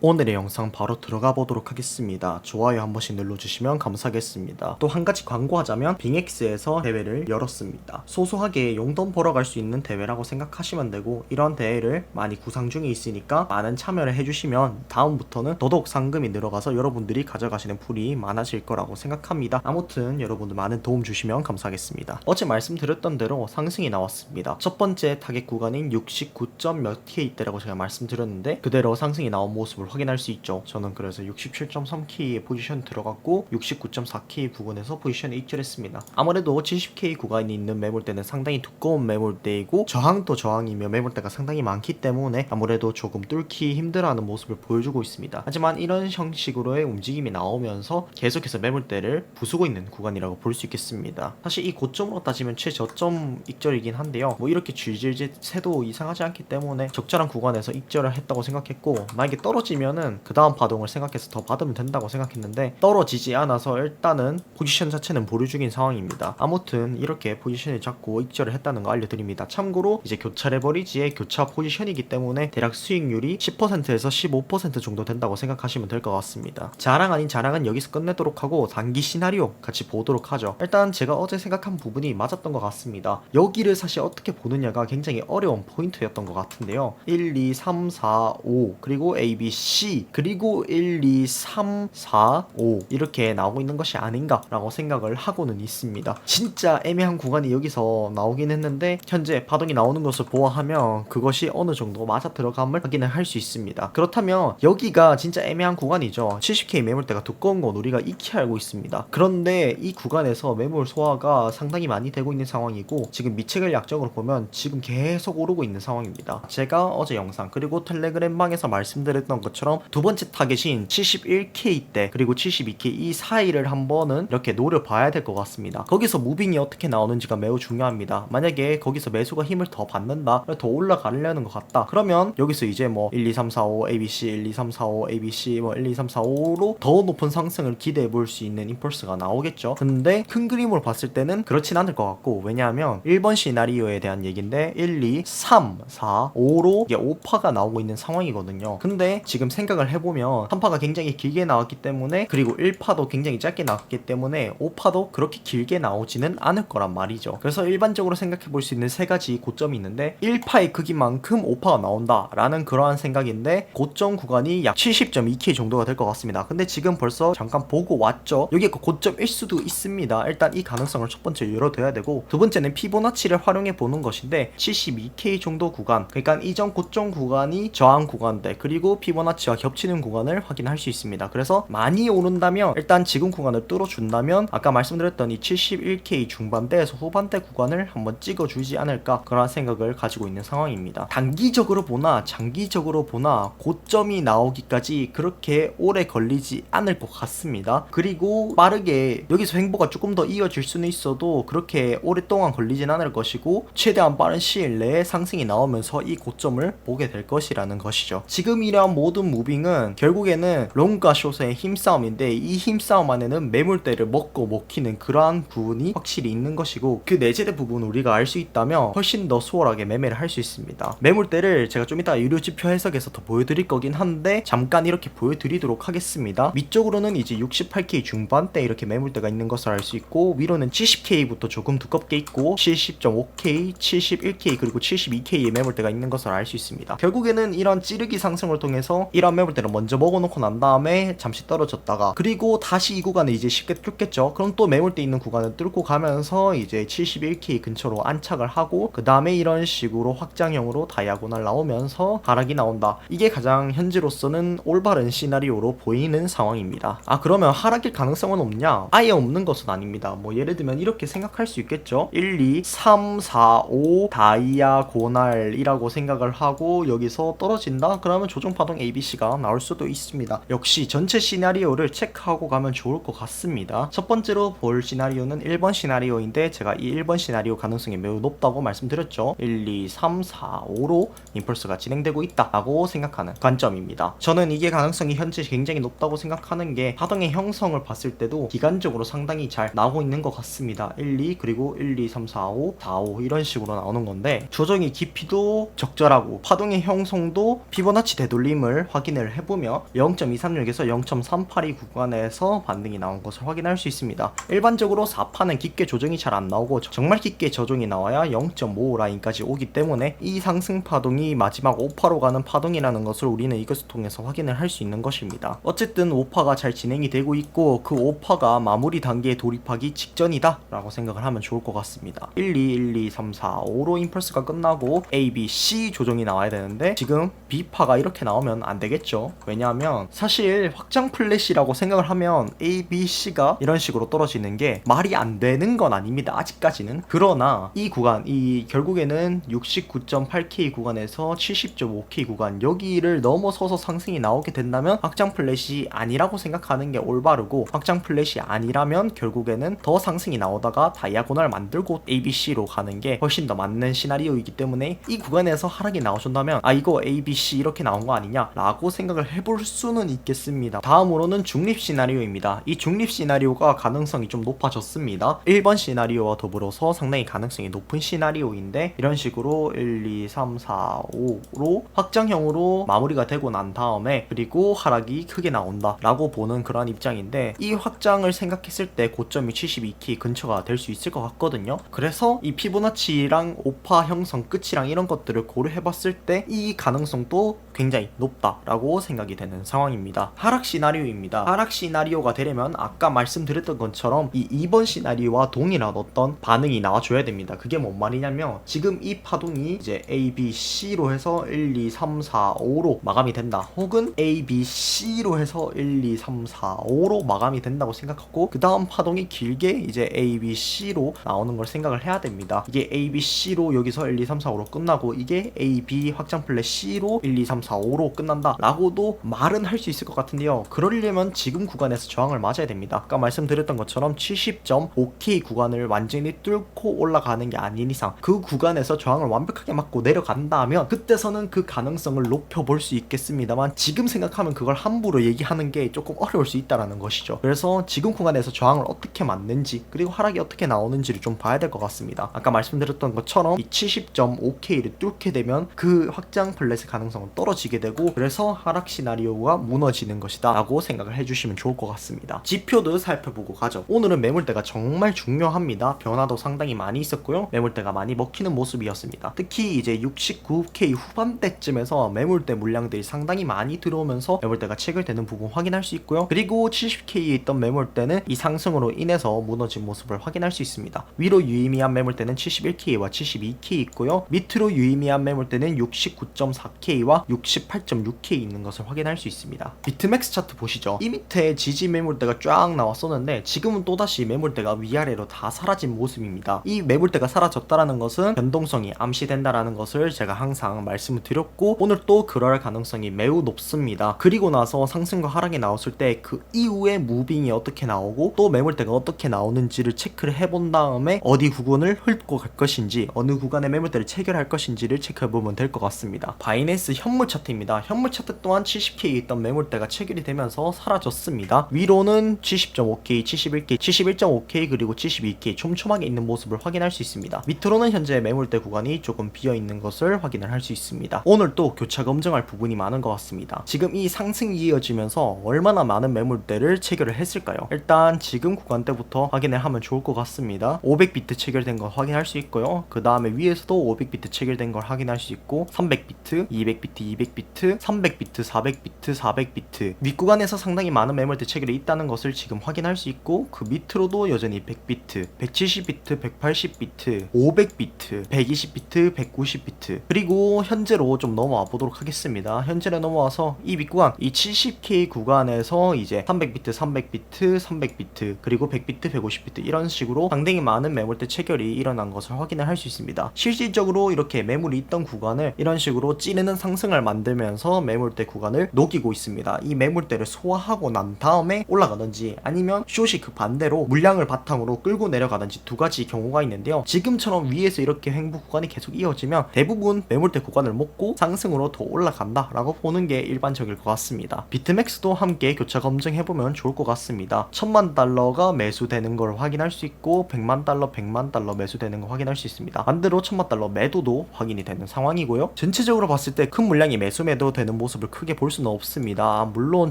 오늘의 영상 바로 들어가 보도록 하겠습니다. 좋아요 한 번씩 눌러주시면 감사하겠습니다. 또 한 가지 광고하자면 빙엑스에서 대회를 열었습니다. 소소하게 용돈 벌어 갈 수 있는 대회라고 생각하시면 되고 이런 대회를 많이 구상 중에 있으니까 많은 참여를 해주시면 다음부터는 더더욱 상금이 늘어가서 여러분들이 가져가시는 풀이 많아질 거라고 생각합니다. 아무튼 여러분들 많은 도움 주시면 감사하겠습니다. 어제 말씀드렸던 대로 상승이 나왔습니다. 첫 번째 타겟 구간인 69점 몇 K대라고 제가 말씀드렸는데 그대로 상승이 나온 모습을 확인할 수 있죠. 저는 그래서 67.3K에 포지션 들어갔고 69.4K 부근에서 포지션에 입절했습니다. 아무래도 70K 구간이 있는 매물대는 상당히 두꺼운 매물대이고 저항도 저항이며 매물대가 상당히 많기 때문에 아무래도 조금 뚫기 힘들어하는 모습을 보여주고 있습니다. 하지만 이런 형식으로의 움직임이 나오면서 계속해서 매물대를 부수고 있는 구간이라고 볼 수 있겠습니다. 사실 이 고점으로 따지면 최저점 익절이긴 한데요. 뭐 이렇게 질질 새도 이상하지 않기 때문에 적절한 구간에서 익절을 했다고 생각했고 만약에 떨어지면 은 그 다음 파동을 생각해서 더 받으면 된다고 생각했는데 떨어지지 않아서 일단은 포지션 자체는 보류 중인 상황입니다. 아무튼 이렇게 포지션을 잡고 익절을 했다는 거 알려드립니다. 참고로 이제 교차 레버리지의 교차 포지션이기 때문에 대략 수익률이 10%에서 15% 정도 된다고 생각하시면 될 것 같습니다. 자랑 아닌 자랑은 여기서 끝내도록 하고 단기 시나리오 같이 보도록 하죠. 일단 제가 어제 생각한 부분이 맞았던 것 같습니다. 여기를 사실 어떻게 보느냐가 굉장히 어려운 포인트였던 것 같은데요. 1, 2, 3, 4, 5 그리고 A, B, C 그리고 1, 2, 3, 4, 5 이렇게 나오고 있는 것이 아닌가라고 생각을 하고는 있습니다. 진짜 애매한 구간이 여기서 나오긴 했는데 현재 파동이 나오는 것을 보아하면 그것이 어느 정도 맞아 들어감을 확인을 할 수 있습니다. 그렇다면 여기가 진짜 애매한 구간이죠. 70K 매물대가 두꺼운 건 우리가 익히 알고 있습니다. 그런데 이 구간에서 매물 소화가 상당히 많이 되고 있는 상황이고 지금 미책을 약정으로 보면 지금 계속 오르고 있는 상황입니다. 제가 어제 영상 그리고 텔레그램 방에서 말씀드렸던 것처럼 두 번째 타겟인 71K대 그리고 72K 이 사이를 한번은 이렇게 노려봐야 될 것 같습니다. 거기서 무빙이 어떻게 나오는지가 매우 중요합니다. 만약에 거기서 매수가 힘을 더 받는다, 더 올라가려는 것 같다. 그러면 여기서 이제 뭐 1, 2, 3, 4, 5 ABC, 1, 2, 3, 4, 5 ABC, 뭐 1, 2, 3, 4, 5로 더 높은 상승을 기대해 볼 수 있는 임펄스가 나오겠죠. 근데 큰 그림으로 봤을 때는 그렇진 않을 것 같고 왜냐하면 1번 시나리오에 대한 얘기인데 1, 2, 3, 4, 5로 이게 5파가 나오고 있는 상황이거든요. 근데 지금 생각을 해보면 3파가 굉장히 길게 나왔기 때문에 그리고 1파도 굉장히 짧게 나왔기 때문에 5파도 그렇게 길게 나오지는 않을 거란 말이죠. 그래서 일반적으로 생각해 볼 수 있는 세 가지 고점이 있는데 1파의 크기만큼 5파가 나온다라는 그러한 생각인데 고점 구간이 약 70.2K 정도가 될 것 같습니다. 근데 지금 벌써 잠깐 보고 왔죠. 여기가 그 고점일 수도 있습니다. 일단 이 가능성을 첫 번째 열어둬야 되고 두 번째는 피보나치를 활용해 보는 것인데 72K 정도 구간 그러니까 이전 고점 구간이 저항 구간대 그리고 피보나치 와 겹치는 구간을 확인할 수 있습니다. 그래서 많이 오른다면 일단 지금 구간을 뚫어준다면 아까 말씀드렸던 이 71K 중반대에서 후반대 구간을 한번 찍어주지 않을까 그런 생각을 가지고 있는 상황입니다. 단기적으로 보나 장기적으로 보나 고점이 나오기까지 그렇게 오래 걸리지 않을 것 같습니다. 그리고 빠르게 여기서 횡보가 조금 더 이어질 수는 있어도 그렇게 오랫동안 걸리진 않을 것이고 최대한 빠른 시일 내에 상승이 나오면서 이 고점을 보게 될 것이라는 것이죠. 지금 이러한 무빙은 결국에는 롱과 숏의 힘싸움인데 이 힘싸움 안에는 매물대를 먹고 먹히는 그러한 부분이 확실히 있는 것이고 그 내재된 부분을 우리가 알 수 있다면 훨씬 더 수월하게 매매를 할 수 있습니다. 매물대를 제가 좀 이따 유료 지표 해석에서 더 보여드릴 거긴 한데 잠깐 이렇게 보여드리도록 하겠습니다. 위쪽으로는 이제 68K 중반대 이렇게 매물대가 있는 것을 알 수 있고 위로는 70K부터 조금 두껍게 있고 70.5K, 71K 그리고 72K의 매물대가 있는 것을 알 수 있습니다. 결국에는 이런 찌르기 상승을 통해서 이런 매물대를 먼저 먹어놓고 난 다음에 잠시 떨어졌다가 그리고 다시 이 구간을 이제 쉽게 뚫겠죠. 그럼 또 매물대 있는 구간을 뚫고 가면서 이제 71K 근처로 안착을 하고 그 다음에 이런 식으로 확장형으로 다이아고날 나오면서 하락이 나온다. 이게 가장 현재로서는 올바른 시나리오로 보이는 상황입니다. 아 그러면 하락일 가능성은 없냐? 아예 없는 것은 아닙니다. 뭐 예를 들면 이렇게 생각할 수 있겠죠. 1, 2, 3, 4, 5 다이아고날이라고 생각을 하고 여기서 떨어진다? 그러면 조정 파동 ABC가 나올 수도 있습니다. 역시 전체 시나리오를 체크하고 가면 좋을 것 같습니다. 첫 번째로 볼 시나리오는 1번 시나리오인데 제가 이 1번 시나리오 가능성이 매우 높다고 말씀드렸죠. 1, 2, 3, 4, 5로 임펄스가 진행되고 있다라고 생각하는 관점입니다. 저는 이게 가능성이 현재 굉장히 높다고 생각하는 게 파동의 형성을 봤을 때도 기간적으로 상당히 잘 나오고 있는 것 같습니다. 1, 2 그리고 1, 2, 3, 4, 5, 4, 5 이런 식으로 나오는 건데 조정의 깊이도 적절하고 파동의 형성도 피보나치 되돌림을 확인을 해보면 0.236에서 0.382 구간에서 반등이 나온 것을 확인할 수 있습니다. 일반적으로 4파는 깊게 조정이 잘 안 나오고 정말 깊게 조정이 나와야 0.5 라인까지 오기 때문에 이 상승 파동이 마지막 5파로 가는 파동이라는 것을 우리는 이것을 통해서 확인을 할 수 있는 것입니다. 어쨌든 5파가 잘 진행이 되고 있고 그 5파가 마무리 단계에 돌입하기 직전이다 라고 생각을 하면 좋을 것 같습니다. 1, 2, 1, 2, 3, 4, 5로 임펄스가 끝나고 A, B, C 조정이 나와야 되는데 지금 B파가 이렇게 나오면 안 되겠죠. 왜냐하면 사실 확장 플래시라고 생각을 하면 A, B, C가 이런 식으로 떨어지는 게 말이 안 되는 건 아닙니다. 아직까지는. 그러나 이 구간, 이 결국에는 69.8K 구간에서 70.5K 구간 여기를 넘어서서 상승이 나오게 된다면 확장 플래시 아니라고 생각하는 게 올바르고 확장 플래시 아니라면 결국에는 더 상승이 나오다가 다이아고널 만들고 ABC로 가는 게 훨씬 더 맞는 시나리오이기 때문에 이 구간에서 하락이 나오신다면 아 이거 ABC 이렇게 나온 거 아니냐 라고 생각을 해볼 수는 있겠습니다. 다음으로는 중립 시나리오입니다. 이 중립 시나리오가 가능성이 좀 높아졌습니다. 1번 시나리오와 더불어서 상당히 가능성이 높은 시나리오인데 이런 식으로 1, 2, 3, 4, 5로 확장형으로 마무리가 되고 난 다음에 그리고 하락이 크게 나온다 라고 보는 그런 입장인데 이 확장을 생각했을 때 고점이 72키 근처가 될 수 있을 것 같거든요. 그래서 이 피보나치랑 오파 형성 끝이랑 이런 것들을 고려해봤을 때 이 가능성도 굉장히 높다 라고 생각이 되는 상황입니다. 하락 시나리오입니다. 하락 시나리오가 되려면 아까 말씀드렸던 것처럼 이 2번 시나리오와 동일한 어떤 반응이 나와줘야 됩니다. 그게 뭔 말이냐면 지금 이 파동이 이제 A, B, C로 해서 1, 2, 3, 4, 5로 마감이 된다. 혹은 A, B, C로 해서 1, 2, 3, 4, 5로 마감이 된다고 생각하고 그 다음 파동이 길게 이제 A, B, C로 나오는 걸 생각을 해야 됩니다. 이게 A, B, C로 여기서 1, 2, 3, 4, 5로 끝나고 이게 A, B 확장 플랫 C로 1, 2, 3, 4, 5로 끝난 다 라고도 말은 할 수 있을 것 같은데요. 그러려면 지금 구간에서 저항을 맞아야 됩니다. 아까 말씀드렸던 것처럼 70.5K 구간을 완전히 뚫고 올라가는 게 아닌 이상 그 구간에서 저항을 완벽하게 맞고 내려간다면 그때서는 그 가능성을 높여볼 수 있겠습니다만 지금 생각하면 그걸 함부로 얘기하는 게 조금 어려울 수 있다라는 것이죠. 그래서 지금 구간에서 저항을 어떻게 맞는지 그리고 하락이 어떻게 나오는지를 좀 봐야 될 것 같습니다. 아까 말씀드렸던 것처럼 이 70.5K를 뚫게 되면 그 확장 플랫의 가능성은 떨어지게 되고 그래서 하락 시나리오가 무너지는 것이다 라고 생각을 해주시면 좋을 것 같습니다. 지표도 살펴보고 가죠. 오늘은 매물대가 정말 중요합니다. 변화도 상당히 많이 있었고요. 매물대가 많이 먹히는 모습이었습니다. 특히 이제 69K 후반대쯤에서 매물대 물량들이 상당히 많이 들어오면서 매물대가 체결되는 부분 확인할 수 있고요. 그리고 70K에 있던 매물대는 이 상승으로 인해서 무너진 모습을 확인할 수 있습니다. 위로 유의미한 매물대는 71K와 72K 있고요. 밑으로 유의미한 매물대는 69.4K와 68.6K 있는 것을 확인할 수 있습니다. 비트맥스 차트 보시죠. 이 밑에 지지 매물대가 쫙 나왔었는데 지금은 또다시 매물대가 위아래로 다 사라진 모습입니다. 이 매물대가 사라졌다라는 것은 변동성이 암시된다라는 것을 제가 항상 말씀을 드렸고 오늘 또 그럴 가능성이 매우 높습니다. 그리고 나서 상승과 하락이 나왔을 때 그 이후에 무빙이 어떻게 나오고 또 매물대가 어떻게 나오는지를 체크를 해본 다음에 어디 구간을 훑고 갈 것인지 어느 구간의 매물대를 체결할 것인지를 체크해보면 될 것 같습니다. 바이낸스 현물 차트입니다. 현물 차트 또한 70K에 있던 매물대가 체결이 되면서 사라졌습니다. 위로는 70.5K, 71K, 71.5K 그리고 72K 촘촘하게 있는 모습을 확인할 수 있습니다. 밑으로는 현재 매물대 구간이 조금 비어 있는 것을 확인을 할 수 있습니다. 오늘 또 교차 검증할 부분이 많은 것 같습니다. 지금 이 상승이 이어지면서 얼마나 많은 매물대를 체결을 했을까요? 일단 지금 구간대부터 확인을 하면 좋을 것 같습니다. 500비트 체결된 걸 확인할 수 있고요. 그 다음에 위에서도 500비트 체결된 걸 확인할 수 있고 300비트, 200비트, 200비트, 300비트, 400비트, 400비트. 윗구간에서 상당히 많은 매물 대 체결이 있다는 것을 지금 확인할 수 있고 그 밑으로도 여전히 100비트, 170비트, 180비트, 500비트, 120비트, 190비트. 그리고 현재로 좀 넘어와 보도록 하겠습니다. 현재로 넘어와서 이 윗구간 이 70K 구간에서 이제 300비트, 300비트, 300비트 그리고 100비트, 150비트 이런 식으로 상당히 많은 매물대 체결이 일어난 것을 확인을 할 수 있습니다. 실질적으로 이렇게 매물이 있던 구간을 이런 식으로 찌르는 상승을 만들면서 매물대 구간을 녹이고 있습니다. 이 매물대를 소화하고 난 다음에 올라가든지 아니면 숏이 그 반대로 물량을 바탕으로 끌고 내려가든지 두 가지 경우가 있는데요. 지금처럼 위에서 이렇게 횡보 구간이 계속 이어지면 대부분 매물대 구간을 먹고 상승으로 더 올라간다 라고 보는 게 일반적일 것 같습니다. 비트맥스도 함께 교차 검증해보면 좋을 것 같습니다. 천만 달러가 매수되는 걸 확인할 수 있고 100만 달러 100만 달러 매수되는 걸 확인할 수 있습니다. 반대로 천만 달러 매도도 확인이 되는 상황이고요. 전체적으로 봤을 때 큰 물량이 매수 매도 되는 모습을 크게 볼 수는 없습니다. 물론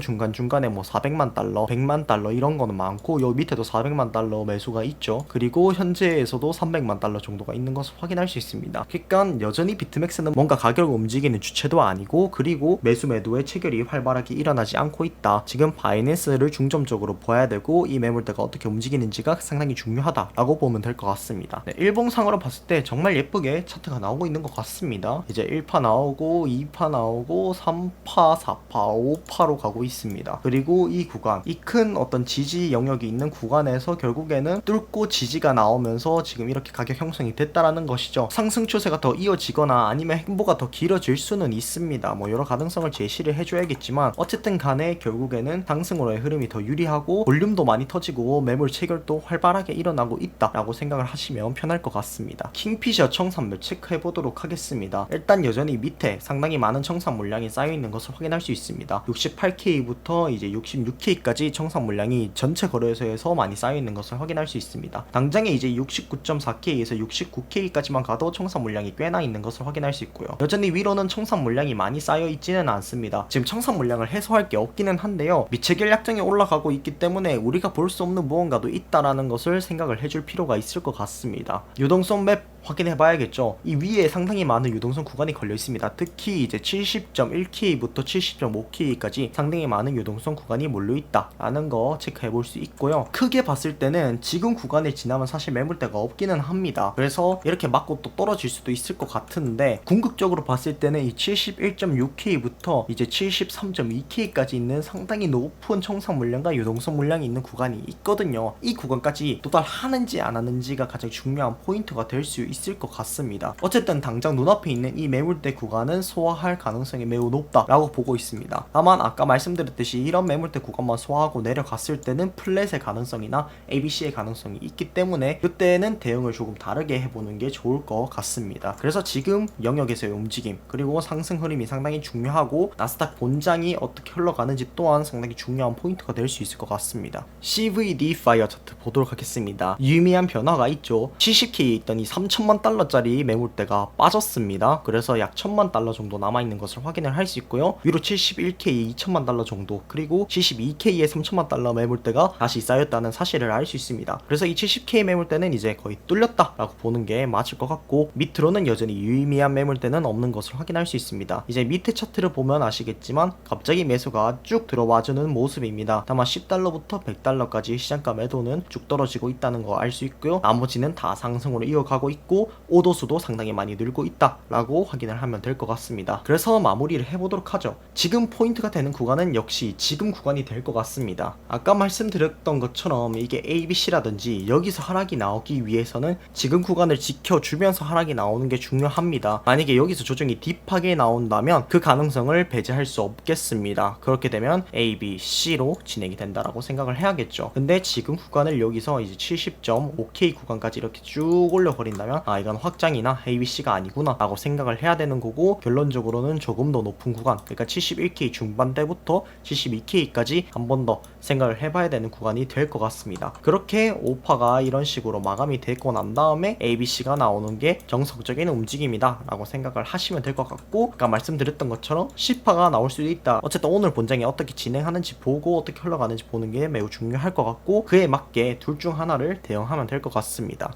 중간중간에 뭐 400만 달러, 100만 달러 이런 거는 많고 요 밑에도 400만 달러 매수가 있죠. 그리고 현재에서도 300만 달러 정도가 있는 것을 확인할 수 있습니다. 그러니까 여전히 비트맥스는 뭔가 가격을 움직이는 주체도 아니고 그리고 매수 매도의 체결이 활발하게 일어나지 않고 있다. 지금 바이낸스를 중점적으로 봐야 되고 이 매물대가 어떻게 움직이는지가 상당히 중요하다라고 보면 될 것 같습니다. 네, 일봉상으로 봤을 때 정말 예쁘게 차트가 나오고 있는 것 같습니다. 이제 1파 나오고 2파 나오고 3 파, 4파, 5파로 가고 있습니다. 그리고 이 구간, 이 큰 어떤 지지 영역이 있는 구간에서 결국에는 뚫고 지지가 나오면서 지금 이렇게 가격 형성이 됐다라는 것이죠. 상승 추세가 더 이어지거나 아니면 행보가 더 길어질 수는 있습니다. 뭐 여러 가능성을 제시를 해줘야겠지만 어쨌든 간에 결국에는 상승으로의 흐름이 더 유리하고 볼륨도 많이 터지고 매물 체결도 활발하게 일어나고 있다라고 생각을 하시면 편할 것 같습니다. 킹피셔 청산물 체크해 보도록 하겠습니다. 일단 여전히 밑에 상당히 많은 청산 물량이 쌓여 있는 것을 확인할 수 있습니다. 68K부터 이제 66K까지 청산 물량이 전체 거래소에서 많이 쌓여 있는 것을 확인할 수 있습니다. 당장에 이제 69.4K에서 69K까지만 가도 청산 물량이 꽤나 있는 것을 확인할 수 있고요. 여전히 위로는 청산 물량이 많이 쌓여 있지는 않습니다. 지금 청산 물량을 해소할 게 없기는 한데요. 미체결 약정이 올라가고 있기 때문에 우리가 볼 수 없는 무언가도 있다라는 것을 생각을 해줄 필요가 있을 것 같습니다. 유동성 맵 확인해 봐야겠죠. 이 위에 상당히 많은 유동성 구간이 걸려 있습니다. 특히 이제 70.1K부터 70.5K까지 상당히 많은 유동성 구간이 몰려 있다라는 거 체크해 볼 수 있고요. 크게 봤을 때는 지금 구간을 지나면 사실 매물대가 없기는 합니다. 그래서 이렇게 맞고 또 떨어질 수도 있을 것 같은데 궁극적으로 봤을 때는 이 71.6K부터 이제 73.2K까지 있는 상당히 높은 청산 물량과 유동성 물량이 있는 구간이 있거든요. 이 구간까지 도달하는지 안 하는지가 가장 중요한 포인트가 될 수 있을 것 같습니다. 어쨌든 당장 눈앞에 있는 이 매물대 구간은 소화할 가능성이 매우 높다라고 보고 있습니다. 다만 아까 말씀드렸듯이 이런 매물대 구간만 소화하고 내려갔을 때는 플랫의 가능성이나 ABC의 가능성이 있기 때문에 그때는 대응을 조금 다르게 해보는 게 좋을 것 같습니다. 그래서 지금 영역에서의 움직임 그리고 상승 흐름이 상당히 중요하고 나스닥 본장이 어떻게 흘러가는지 또한 상당히 중요한 포인트가 될 수 있을 것 같습니다. CVD 파이어 차트 보도록 하겠습니다. 유의미한 변화가 있죠. 70K에 있던 이3 천만 달러짜리 매물대가 빠졌습니다. 그래서 약 1천만 달러 정도 남아있는 것을 확인을 할 수 있고요. 위로 71K에 2천만 달러 정도 그리고 72K에 3천만 달러 매물대가 다시 쌓였다는 사실을 알 수 있습니다. 그래서 이 70K 매물대는 이제 거의 뚫렸다라고 보는 게 맞을 것 같고 밑으로는 여전히 유의미한 매물대는 없는 것을 확인할 수 있습니다. 이제 밑에 차트를 보면 아시겠지만 갑자기 매수가 쭉 들어와주는 모습입니다. 다만 10달러부터 100달러까지 시장가 매도는 쭉 떨어지고 있다는 거 알 수 있고요. 나머지는 다 상승으로 이어가고 있고 오도수도 상당히 많이 늘고 있다라고 확인을 하면 될 것 같습니다. 그래서 마무리를 해보도록 하죠. 지금 포인트가 되는 구간은 역시 지금 구간이 될 것 같습니다. 아까 말씀드렸던 것처럼 이게 ABC라든지 여기서 하락이 나오기 위해서는 지금 구간을 지켜주면서 하락이 나오는 게 중요합니다. 만약에 여기서 조정이 딥하게 나온다면 그 가능성을 배제할 수 없겠습니다. 그렇게 되면 A, B, C로 진행이 된다라고 생각을 해야겠죠. 근데 지금 구간을 여기서 이제 70.5K 구간까지 이렇게 쭉 올려버린다면 아 이건 확장이나 ABC가 아니구나 라고 생각을 해야 되는 거고 결론적으로는 조금 더 높은 구간 그러니까 71K 중반대부터 72K까지 한 번 더 생각을 해봐야 되는 구간이 될 것 같습니다. 그렇게 오파가 이런 식으로 마감이 되고 난 다음에 ABC가 나오는 게 정석적인 움직임이다 라고 생각을 하시면 될 것 같고 아까 말씀드렸던 것처럼 10파가 나올 수도 있다. 어쨌든 오늘 본장이 어떻게 진행하는지 보고 어떻게 흘러가는지 보는 게 매우 중요할 것 같고 그에 맞게 둘 중 하나를 대응하면 될 것 같습니다.